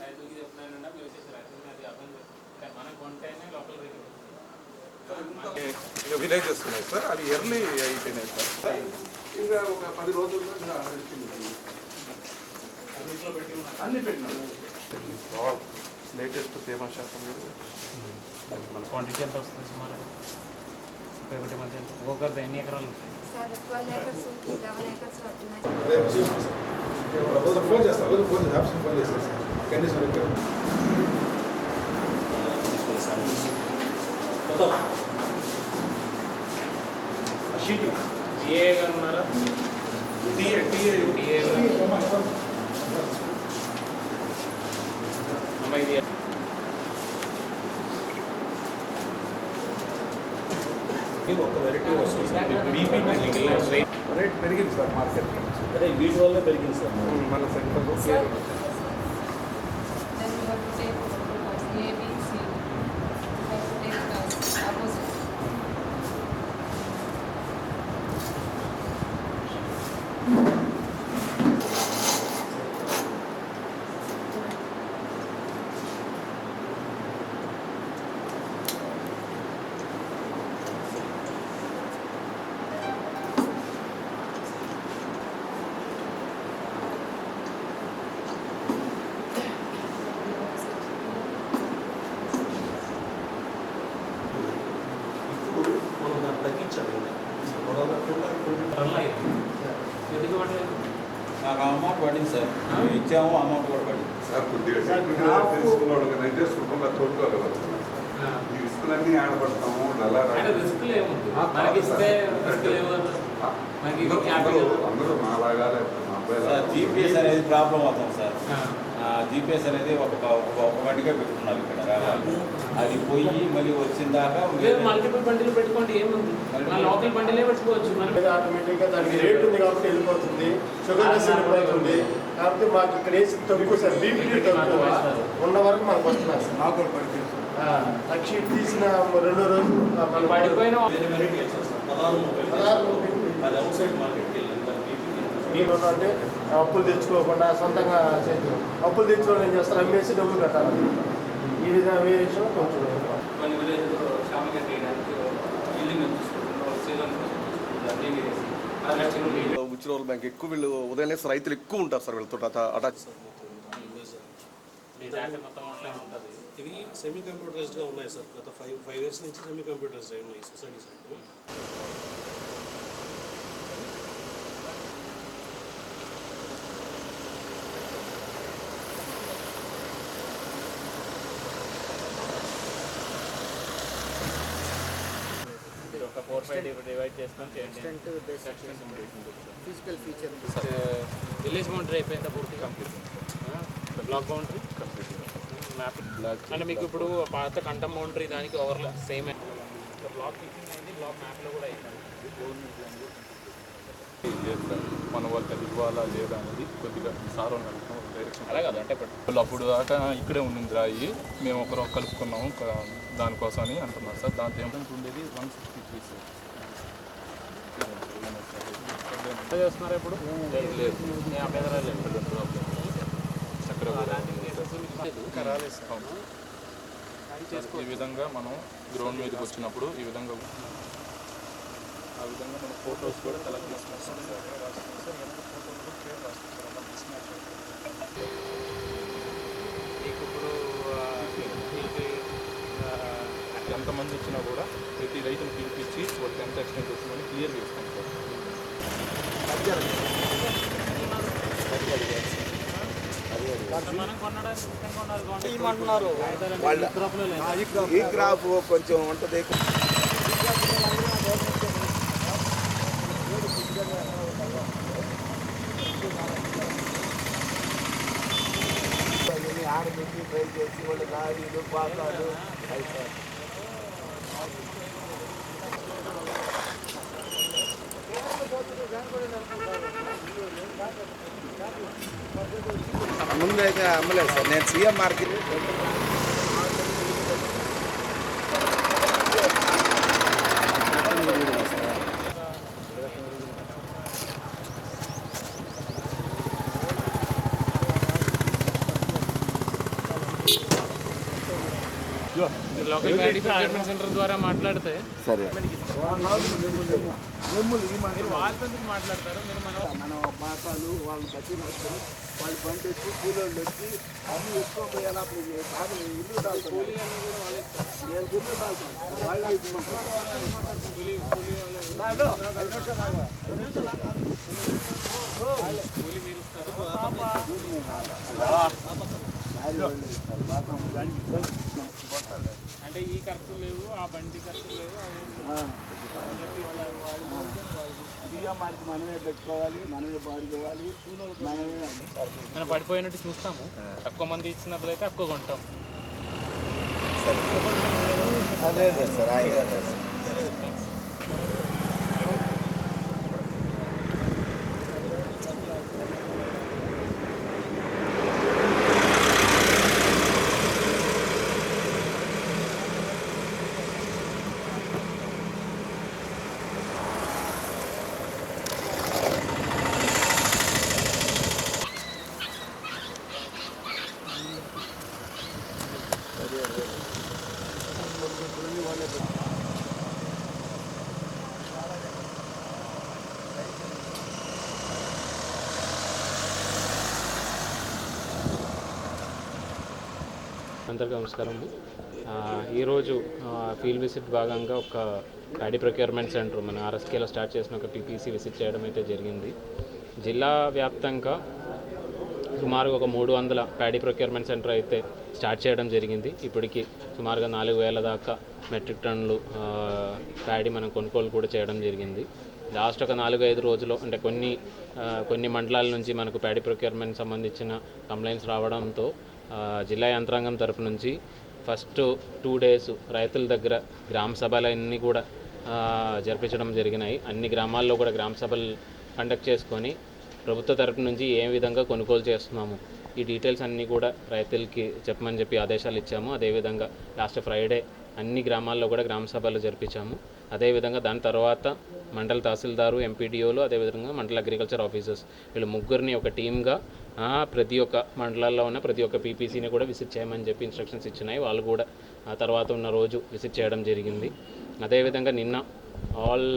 రైతులకి చెప్తున్నానండి మీరు వచ్చేసి రైతులకి అది అర్థం చేసుకోండి మనం కొంటేనే లోకల్ రేట్ విలేజెస్ ఉన్నాయి సార్. అవి ఎర్లీ అయిపోయినాయి సార్. ఇంకా ఒక పది రోజుల్లో ఇంకా నడిచింది. అన్ని పెట్టినాము లేటెస్ట్ తేమ శాతం మన క్వాంటిటీ ఎంత వస్తుంది సుమారు? ముప్పై ఒకటి మధ్య ఎంత? ఒక్కొక్కరిది ఎన్ని ఎకరాలు ఉంటాయి? చేస్తాను ఫోన్ చేస్తాను కండిషన్ రిపేర్ జిఏ గారు ఉన్నారా టీఏ టీఏ టీఏ అమ్మ ఇది ఒక వెరైటీ వస్తుంది రేట్ రేట్ పెరిగింది సార్ మార్కెట్ అదే వీటి వల్ల పెరిగింది సార్ మన సెంటర్ మనం దాన్ని తగ్గించాలి మొదలు రన్ అయ్యింది. ఎందుకు పడలేదు నాకు అమౌంట్ పడింది సార్. మేము ఇచ్చాము అమౌంట్ కూడా పడింది. సార్ కొద్దిగా తెలుసుకున్నాడు అయితే సుఖంగా తోడుకోగలుగుతాం ఈ రిస్కులన్నీ ఆడపడతాము డల్లా ఆయన రిస్క్ లేముంది ఆ, మనకి ఇస్తే కాదు సార్. రిస్క్ లేవు కదా. మనకి అందరూ మాలాగా లేకపోతే మా అబ్బాయి. జీపీఎస్ అనేది ప్రాబ్లం అవుతుంది సార్? ఆ. జీపీఎస్ అనేది ఒక ఒక ఒక గంటగా పెట్టుకున్నారు ఇక్కడ అది పోయి మళ్ళీ వచ్చిన దాకా మల్టిపుల్ బండిలు పెట్టుకోండి ఏముంది లోకల్ బండిలే పెట్టుకోవచ్చు ఆటోమేటిక్గా దానికి రేట్ ఉంది కాబట్టి వెళ్ళిపోతుంది. షుగర్ వెళ్ళిపోతుంది కాబట్టి మాకు ఇక్కడ వేసి తక్కువ సార్. బీపీ తక్కువ. ఉన్న వరకు మనకు వస్తున్నారు సార్. నాకు కూడా పడిపోయింది. సార్. ఆ, లక్ష తీసిన రెండో రోజు పడిపోయిన పదహారు ముప్పై పదహారు ముప్పై. అది అవుట్ సైడ్ మార్కెట్కి బీపీ నేను అంటే అప్పులు తెచ్చుకోకుండా సొంతంగా చేద్దాం అప్పులు తెచ్చుకోవడం ఏం చేస్తారు? అమ్మేసి డబ్బులు కట్టాలి. ఈ విధంగా విషయం కొంచెం కొన్ని విలేజ్లో చేయడానికి సీజన్ ఉచ్చిరోల్ బ్యాంక్ ఎక్కువ వీళ్ళు ఉదయం లేసి రైతులు ఎక్కువ ఉంటారు సార్ వీళ్ళతో అటాచ్ ఇవి సెమీ కంప్యూటరైజ్డ్గా ఉన్నాయి సార్. గత ఫైవ్ ఫైవ్ ఇయర్స్ నుంచి సెమీ కంప్యూటరైజ్డ్ అయి ఉన్నాయి సొసైటీ సైడ్ ఒక ఫోర్ ఫైవ్ డివైడ్ చేసుకొని చేయండి. ఫిజికల్ ఫీచర్ విలేజ్ బౌండరీ అయిపోయిందా పూర్తి complete block boundary complete map అంటే మీకు ఇప్పుడు పాత కంటం బౌండరీ దానికి ఓవర్ సేమ్ బ్లాక్ ఫిక్సింగ్ అయింది బ్లాక్ మ్యాప్లో కూడా అయింది. మన వాళ్ళకి అది ఇవ్వాలా లేదా అనేది కొద్దిగా సార్ వాళ్ళు డైరెక్షన్ అలా కాదు అంటే ఇప్పుడు వాళ్ళు అప్పుడు దాకా ఇక్కడే ఉండింది రాయి మేము ఒకరు కలుపుకున్నాము దానికోసం అని అంటున్నారు సార్. దాంతో ఏమిటంటే ఉండేది వన్ సిక్స్టీ త్రీ సార్ ఎంత చేస్తున్నారు ఇప్పుడు. ఈ విధంగా మనం గ్రౌండ్ మీదకి వచ్చినప్పుడు ఈ విధంగా ఆ విధంగా మనం ఫొటోస్ కూడా కలెక్ట్ చేసుకుంటాం మీకు ఇప్పుడు ఎంతమంది వచ్చినా కూడా ప్రతి రైతును పిలిపించి వాళ్ళకి ఎంత ఎక్స్టెంట్ వచ్చిందని క్లియర్ క్రాప్లో లేదు. ఈ క్రాప్ కొంచెం ఉంటుంది. వాళ్ళు లారీలు పాకాలు అవుతారు ముందు అయితే అమ్మలేదు సార్ నేను సీఎం లోకల్ సెంటర్ ద్వారా మాట్లాడితే సరే. మాట్లాడతారు మన మన బాసాలు వాళ్ళని బట్టి నడుస్తారు వాళ్ళు బండి వచ్చి కూలోళ్ళు వచ్చి అన్ని ఎక్కువ అప్పుడు బాగా ఇల్లు నేను గుర్తు వాళ్ళు అంటే ఈ ఖర్చు లేవు ఆ బండి ఖర్చు లేవు మనకి మనమే పెట్టుకోవాలి మనమే బాడుకోవాలి మనమే మనం పడిపోయినట్టు చూస్తాము. తక్కువ మంది ఇచ్చినట్లయితే తక్కువ కొంటాం. అదే సార్ అందరికీ నమస్కారం. ఈరోజు ఫీల్డ్ విజిట్ భాగంగా ఒక ప్యాడీ ప్రొక్యూర్మెంట్ సెంటర్ మన ఆర్ఎస్కేలో స్టార్ట్ చేసిన ఒక పీపీసీ విజిట్ చేయడం అయితే జరిగింది. జిల్లా వ్యాప్తంగా సుమారుగా ఒక మూడు వందల ప్యాడీ ప్రొక్యూర్మెంట్ సెంటర్ అయితే స్టార్ట్ చేయడం జరిగింది. ఇప్పటికి సుమారుగా నాలుగు వేల దాకా మెట్రిక్ టన్నులు ప్యాడీ మనం కొనుగోలు కూడా చేయడం జరిగింది. లాస్ట్ ఒక నాలుగు ఐదు రోజులు అంటే కొన్ని కొన్ని మండలాల నుంచి మనకు ప్యాడీ ప్రొక్యూర్మెంట్ సంబంధించిన కంప్లైంట్స్ రావడంతో జిల్లా యంత్రాంగం తరపు నుంచి ఫస్ట్ టూ డేస్ రైతుల దగ్గర గ్రామ సభలన్నీ కూడా జరిపించడం జరిగినాయి. అన్ని గ్రామాల్లో కూడా గ్రామ సభలు కండక్ట్ చేసుకొని ప్రభుత్వ తరపు నుంచి ఏ విధంగా కొనుగోలు చేస్తున్నాము ఈ డీటెయిల్స్ అన్నీ కూడా రైతులకి చెప్పమని చెప్పి ఆదేశాలు ఇచ్చాము. అదేవిధంగా లాస్ట్ ఫ్రైడే అన్ని గ్రామాల్లో కూడా గ్రామ సభలు జరిపించాము. అదేవిధంగా దాని తర్వాత మండల తహసీల్దారు ఎంపీడీఓలు అదేవిధంగా మండల అగ్రికల్చర్ ఆఫీసర్స్ వీళ్ళు ముగ్గురిని ఒక టీమ్గా ప్రతి ఒక్క మండలాల్లో ఉన్న ప్రతి ఒక్క పీపీసీని కూడా విజిట్ చేయమని చెప్పి ఇన్స్ట్రక్షన్స్ ఇచ్చినాయి. వాళ్ళు కూడా ఆ తర్వాత ఉన్న రోజు విజిట్ చేయడం జరిగింది. అదేవిధంగా నిన్న all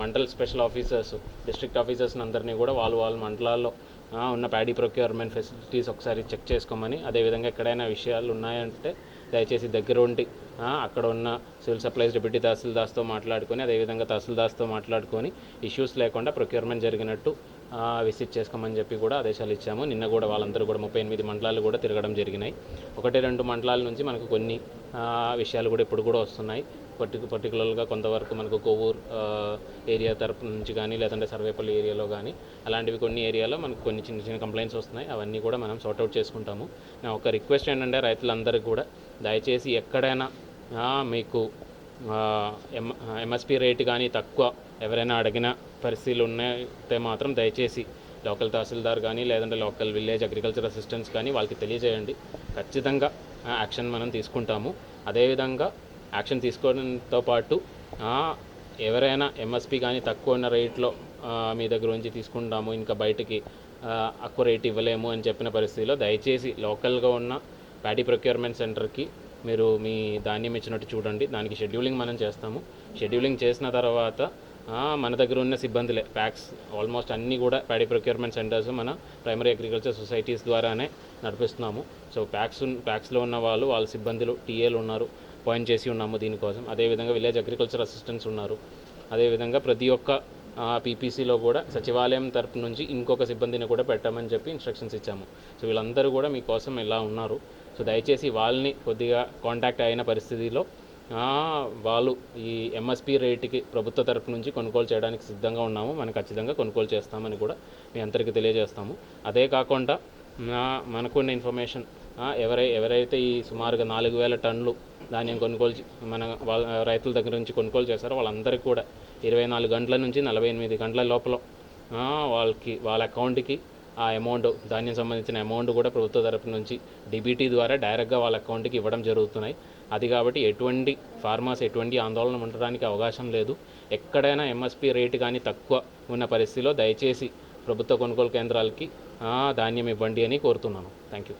mandal special officers district officers అందరినీ కూడా వాళ్ళు వాళ్ళ మండలాల్లో ఉన్న ప్యాడీ ప్రొక్యూర్మెంట్ ఫెసిలిటీస్ ఒకసారి చెక్ చేసుకోమని అదేవిధంగా ఎక్కడైనా విషయాలు ఉన్నాయంటే దయచేసి దగ్గర ఉండి అక్కడ ఉన్న సివిల్ సప్లైస్ డిప్యూటీ తహసీల్దార్స్తో మాట్లాడుకొని అదేవిధంగా తహసీల్దార్స్తో మాట్లాడుకొని ఇష్యూస్ లేకుండా ప్రొక్యూర్మెంట్ జరిగినట్టు విజిట్ చేసుకోమని చెప్పి కూడా ఆదేశాలు ఇచ్చాము. నిన్న కూడా వాళ్ళందరూ కూడా ముప్పై ఎనిమిది మండలాలు కూడా తిరగడం జరిగినాయి. ఒకటి రెండు మండలాల నుంచి మనకు కొన్ని విషయాలు కూడా ఇప్పుడు కూడా వస్తున్నాయి. పర్టి పర్టికులర్గా కొంతవరకు మనకు కొవ్వూరు ఏరియా తరపు నుంచి కానీ లేదంటే సర్వేపల్లి ఏరియాలో కానీ అలాంటివి కొన్ని ఏరియాలో మనకు కొన్ని చిన్న చిన్న కంప్లైంట్స్ వస్తున్నాయి. అవన్నీ కూడా మనం సార్ట్అవుట్ చేసుకుంటాము. నా ఒక రిక్వెస్ట్ ఏంటంటే రైతులందరికీ కూడా దయచేసి ఎక్కడైనా మీకు ఎం ఎంఎస్పి రేట్ కానీ తక్కువ ఎవరైనా అడిగినా పరిస్థితులు ఉన్నాయితే మాత్రం దయచేసి లోకల్ తహసీల్దార్ కానీ లేదంటే లోకల్ విలేజ్ అగ్రికల్చర్ అసిస్టెంట్స్ కానీ వాళ్ళకి తెలియజేయండి. ఖచ్చితంగా యాక్షన్ మనం తీసుకుంటాము. అదేవిధంగా యాక్షన్ తీసుకోవడంతో పాటు ఎవరైనా ఎంఎస్పి కానీ తక్కువ ఉన్న రేట్లో మీ దగ్గర నుంచి తీసుకుంటాము ఇంకా బయటికి తక్కువ రేట్ ఇవ్వలేము అని చెప్పిన పరిస్థితిలో దయచేసి లోకల్గా ఉన్న ప్యాడీ ప్రొక్యూర్మెంట్ సెంటర్కి మీరు మీ ధాన్యం ఇచ్చినట్టు చూడండి. దానికి షెడ్యూలింగ్ మనం చేస్తాము. షెడ్యూలింగ్ చేసిన తర్వాత మన దగ్గర ఉన్న సిబ్బందులే. ప్యాక్స్ ఆల్మోస్ట్ అన్నీ కూడా ప్యాడీ ప్రొక్యూర్మెంట్ సెంటర్స్ మన ప్రైమరీ అగ్రికల్చర్ సొసైటీస్ ద్వారానే నడిపిస్తున్నాము. సో ప్యాక్స్ ప్యాక్స్లో ఉన్న వాళ్ళు వాళ్ళ సిబ్బందులు టీఏలు ఉన్నారు. పాయింట్ చేసి ఉన్నాము దీనికోసం. అదేవిధంగా విలేజ్ అగ్రికల్చర్ అసిస్టెంట్స్ ఉన్నారు. అదేవిధంగా ప్రతి ఒక్క పీపీసీలో కూడా సచివాలయం తరపు నుంచి ఇంకొక సిబ్బందిని కూడా పెట్టామని చెప్పి ఇన్స్ట్రక్షన్స్ ఇచ్చాము. సో వీళ్ళందరూ కూడా మీకోసం ఇలా ఉన్నారు. సో దయచేసి వాళ్ళని కొద్దిగా కాంటాక్ట్ అయిన పరిస్థితిలో వాళ్ళు ఈ ఎంఎస్పి రేటుకి ప్రభుత్వ తరపు నుంచి కొనుగోలు చేయడానికి సిద్ధంగా ఉన్నాము. మనం ఖచ్చితంగా కొనుగోలు చేస్తామని కూడా మీ అందరికీ తెలియజేస్తాము. అదే కాకుండా మనకున్న ఇన్ఫర్మేషన్ ఎవరై ఎవరైతే ఈ సుమారుగా నాలుగు వేల టన్నులు ధాన్యం కొనుగోలు మన వాళ్ళ రైతుల దగ్గర నుంచి కొనుగోలు చేశారో వాళ్ళందరికీ కూడా ఇరవై నాలుగు గంటల నుంచి నలభై ఎనిమిది గంటల లోపల వాళ్ళకి వాళ్ళ అకౌంట్కి ఆ అమౌంట్ ధాన్యం సంబంధించిన అమౌంట్ కూడా ప్రభుత్వ తరపు నుంచి డిబిటీ ద్వారా డైరెక్ట్గా వాళ్ళ అకౌంట్కి ఇవ్వడం జరుగుతున్నాయి. అది కాబట్టి ఎటువంటి ఫార్మర్స్ ఎటువంటి ఆందోళన ఉండడానికి అవకాశం లేదు. ఎక్కడైనా ఎంఎస్పి రేటు కానీ తక్కువ ఉన్న పరిస్థితిలో దయచేసి ప్రభుత్వ కొనుగోలు కేంద్రాలకి ధాన్యం ఇవ్వండి అని కోరుతున్నాను. Thank you